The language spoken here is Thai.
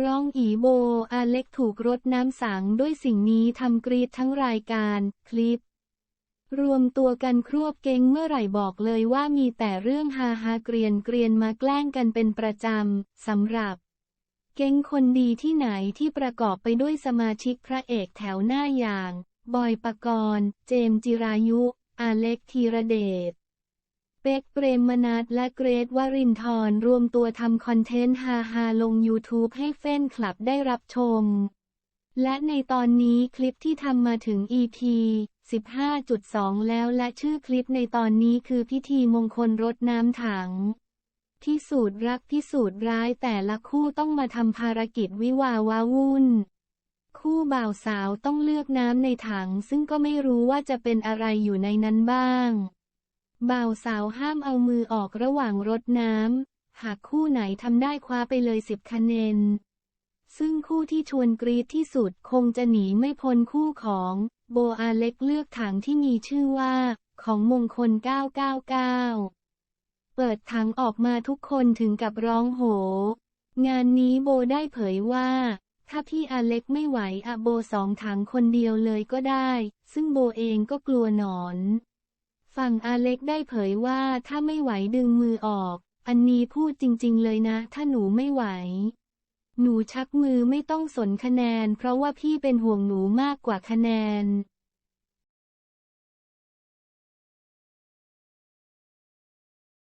ร้องอีโบ อาเล็กถูกรดน้ำสังด้วยสิ่งนี้ทำกรีดทั้งรายการคลิป รวมตัวกันครวบเก่งเมื่อไหร่บอกเลยว่ามีแต่เรื่องฮาฮาเกรียนเกรียนมาแกล้งกันเป็นประจำสำหรับ เก่งคนดีที่ไหนที่ประกอบไปด้วยสมาชิกพระเอกแถวหน้าอย่าง บอยปกรณ์ เจมส์จิรายุ อาเล็กธีระเดช เป็กเปรมมนัทและเกรทวรินทร์รวมตัวทำคอนเทนต์ฮาฮาลง YouTube ให้เฟ้นคลับได้รับชม และในตอนนี้คลิปที่ทำมาถึง EP 15.2 แล้วและชื่อคลิปในตอนนี้คือพิธีมงคลรดน้ำถังพิสูจน์รักพิสูจน์ร้ายแต่ละคู่ต้องมาทำภารกิจวิวาวาวุ่น คู่บ่าวสาวต้องเลือกน้ำในถัง ซึ่งก็ไม่รู้ว่าจะเป็นอะไรอยู่ในนั้นบ้าง บ่าวสาวห้ามเอามือออกระหว่างรดน้ำ หากคู่ไหนทำได้คว้าไปเลยสิบคะแนน ซึ่งคู่ที่ชวนกรีดที่สุดคงจะหนีไม่พ้นคู่ของโบอาเล็กเลือกถังที่มีชื่อว่า ของมงคล 999 เปิดถังออกมาทุกคนถึงกับร้องโห งานนี้โบได้เผยว่า ถ้าพี่อาเล็กไม่ไหวอะโบสองถังคนเดียวเลยก็ได้ ซึ่งโบเองก็กลัวหนอน ฝั่งอาเล็กได้เผยว่าถ้าไม่ไหวดึงมือออก อันนี้พูดจริง ๆ เลยนะ ถ้าหนูไม่ไหว หนูชักมือไม่ต้องสนคะแนน เพราะว่าพี่เป็นห่วงหนูมากกว่าคะแนน